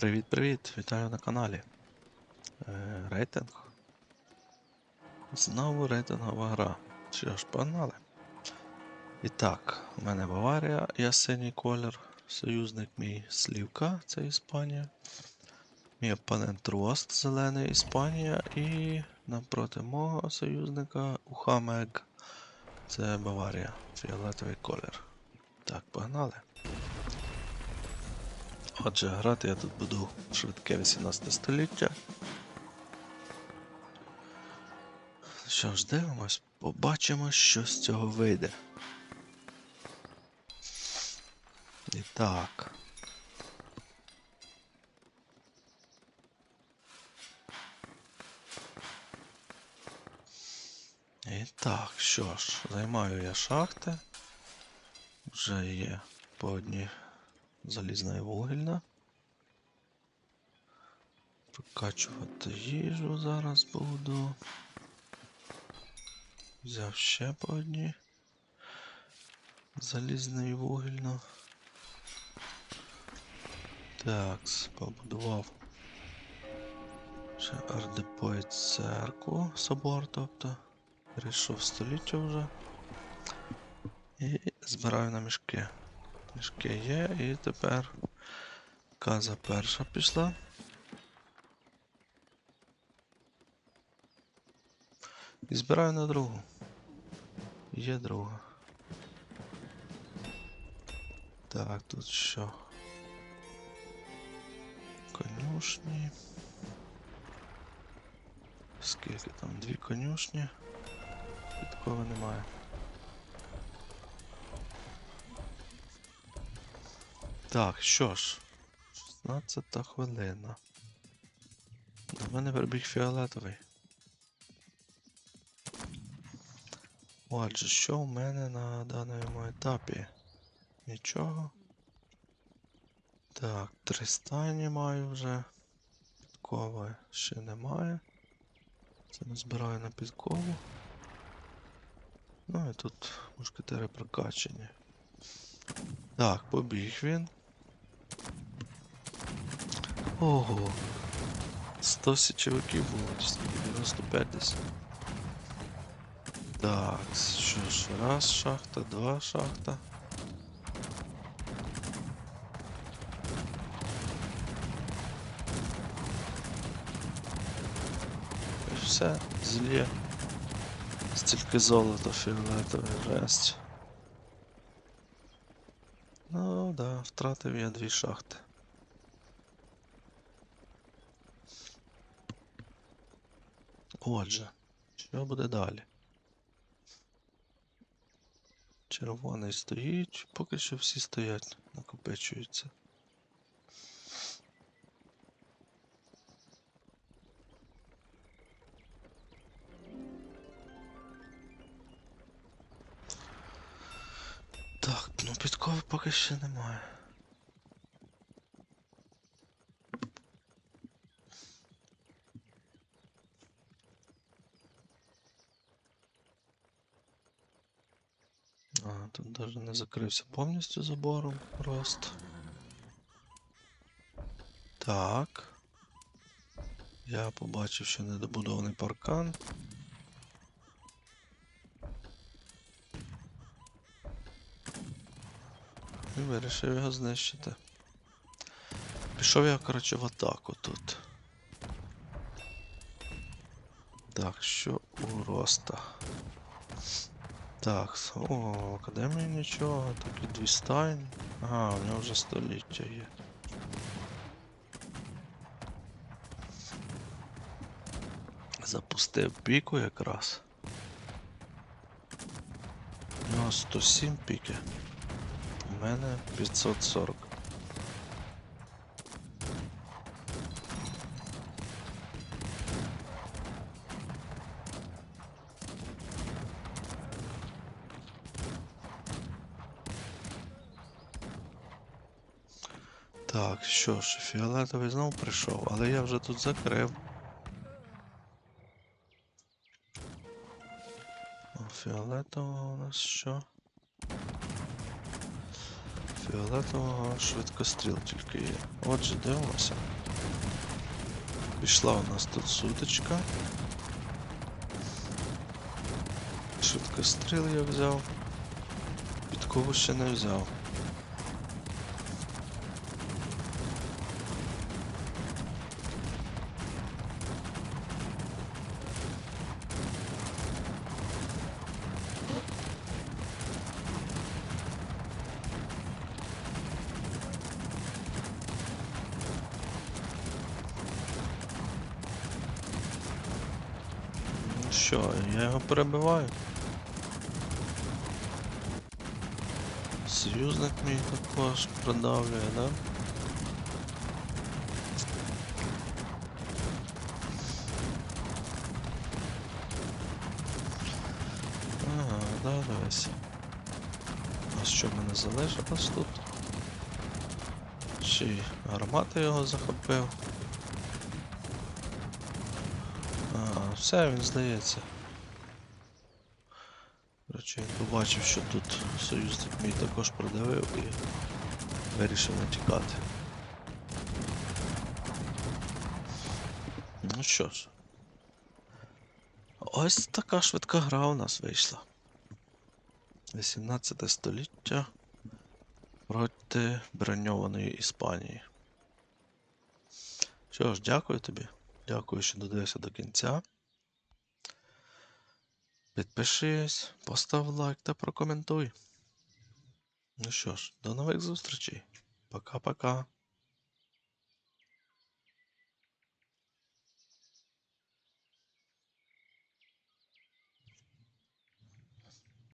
Привіт-привіт! Вітаю на каналі. Е, рейтинг. Знову рейтингова гра. Що ж, погнали. І так, у мене Баварія, я синій колір. Союзник мій Слівка, це Іспанія. Мій опонент Рост, зелений Іспанія. І навпроти мого союзника Ухамег. Це Баварія, фіолетовий колір. Так, погнали. Отже, грати я тут буду швидке 18 століття. Що ж, дивимось, побачимо, що з цього вийде. І так. І так, що ж, займаю я шахти. Вже є по одній залізна і вугільна. Прокачувати їжу зараз буду. Взяв ще по одній. Залізну і вугільну. Так, побудував ще ардепо церкву, собор, тобто. Перейшов століття вже. І збираю на мішки. Мішки є, і тепер каза перша пішла. І збираю на другу. Є друга. Так, тут що? Конюшні. Скільки там? Дві конюшні. Підкови немає. Так, що ж, 16 хвилина. До мене прибіг фіолетовий. Отже, що в мене на даному етапі? Нічого. Так, три стайні маю вже. Підкови ще немає. Це не збираю на підкову. Ну і тут мушкетери прокачені. Так, побіг він. Ого. 100 січовиків було, чи 95 десь. Так, що ж, раз шахта, два шахта. І все, зільє. Стільки золота фіолетове, жесть. Ну да, втратив я дві шахти. Отже, що буде далі? Червоний стоїть, поки що всі стоять, накопичуються. Так, ну підкови поки ще немає. А, тут даже не закрився повністю забором рост. Так. Я побачив, що недобудований паркан. І вирішив його знищити. Пішов я, коротше, в атаку тут. Так, що у роста? Так, о, академії нічого, і дві стайн. Ага, у нього вже століття є. Запустив піку якраз. У нього 107 піки. У мене 540. Так, що ж, фіолетовий знов прийшов, але я вже тут закрив. Фіолетового у нас що? фіолетового швидкостріл тільки є. Отже, дивимося. Пішла у нас тут сутичка. Швидкостріл я взяв. Підкову ще не взяв. Що, я його перебиваю. Союзник мій також продавлює, да? Ага, да. А що в мене залишилось тут? Ще й гармати його захопив. А, все, він здається. Короче, він побачив, що тут союзник мій також продавив і вирішив не тікати. Ну що ж. Ось така швидка гра у нас вийшла. 18 століття проти броньованої Іспанії. Що ж, дякую тобі. Дякую, що додивився до кінця. Підпишись, постав лайк та прокоментуй. Ну що ж, до нових зустрічей. Пока-пока.